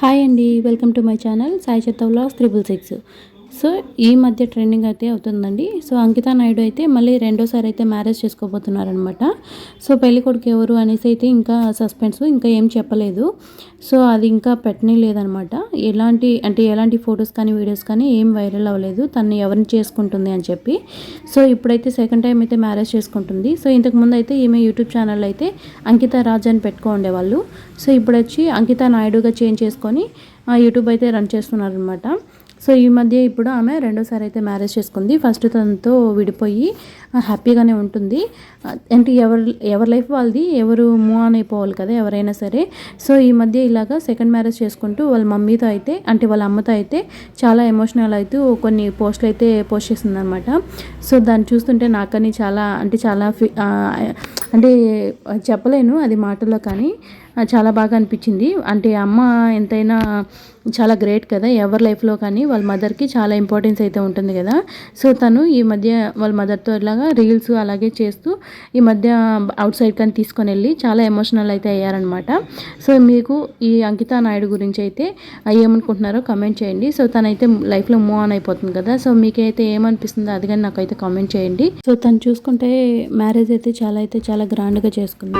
Hi అండి welcome to my channel Sai చెత్త vlogs triple six. So ఈ మధ్య ట్రెండింగ్ అయితే అవుతుందండి. సో అంకితా నాయుడు అయితే మళ్ళీ రెండోసారి అయితే మ్యారేజ్ చేసుకోబోతున్నారనమాట సో పెళ్ళి కొడుకు ఎవరు అనేసి అయితే ఇంకా సస్పెన్స్ ఇంకా ఏం చెప్పలేదు. సో అది ఇంకా పెట్టనే లేదనమాట ఎలాంటి అంటే ఎలాంటి ఫొటోస్ కానీ వీడియోస్ కానీ ఏం వైరల్ అవ్వలేదు. తను ఎవరిని చేసుకుంటుంది అని చెప్పి. సో ఇప్పుడైతే సెకండ్ టైం అయితే మ్యారేజ్ చేసుకుంటుంది. సో ఇంతకుముందు అయితే ఈమె యూట్యూబ్ ఛానల్ అయితే అంకిత రాజ్ అని పెట్టుకో ఉండేవాళ్ళు. సో ఇప్పుడు వచ్చి అంకిత నాయుడుగా చేంజ్ చేసుకొని యూట్యూబ్ అయితే రన్ చేస్తున్నారనమాట సో ఈ మధ్య ఇప్పుడు ఆమె రెండోసారి అయితే మ్యారేజ్ చేసుకుంది. ఫస్ట్ తనతో విడిపోయి హ్యాపీగానే ఉంటుంది. అంటే ఎవరి ఎవరి లైఫ్ వాళ్ళది ఎవరు మూవ్ ఆన్ అయిపోవాలి కదా ఎవరైనా సరే. సో ఈ మధ్య ఇలాగా సెకండ్ మ్యారేజ్ చేసుకుంటూ వాళ్ళ మమ్మీతో అయితే అంటే వాళ్ళ అమ్మతో అయితే చాలా ఎమోషనల్ అవుతూ కొన్ని పోస్టులు అయితే పోస్ట్ చేసిందనమాట. అనమాట సో దాన్ని చూస్తుంటే నాకని చాలా అంటే చాలా అంటే చెప్పలేను అది మాటల్లో కానీ. చాలా బాగా అనిపించింది. అంటే అమ్మ ఎంతైనా చాలా గ్రేట్ కదా ఎవరి లైఫ్లో కానీ వాళ్ళ మదర్కి చాలా ఇంపార్టెన్స్ అయితే ఉంటుంది కదా. సో తను ఈ మధ్య వాళ్ళ మదర్తో ఇలాగా రీల్స్ అలాగే చేస్తూ ఈ మధ్య అవుట్ సైడ్ కానీ తీసుకొని వెళ్ళి చాలా ఎమోషనల్ అయితే అయ్యారనమాట సో మీకు ఈ అంకితా నాయుడు గురించి అయితే ఏమనుకుంటున్నారో కమెంట్ చేయండి. సో తనైతే లైఫ్లో మూవ్ ఆన్ అయిపోతుంది కదా. సో మీకైతే ఏమనిపిస్తుందో అది కానీ నాకైతే కామెంట్ చేయండి. సో తను చూసుకుంటే మ్యారేజ్ అయితే చాలా అయితే చాలా గ్రాండ్గా చేసుకుంది.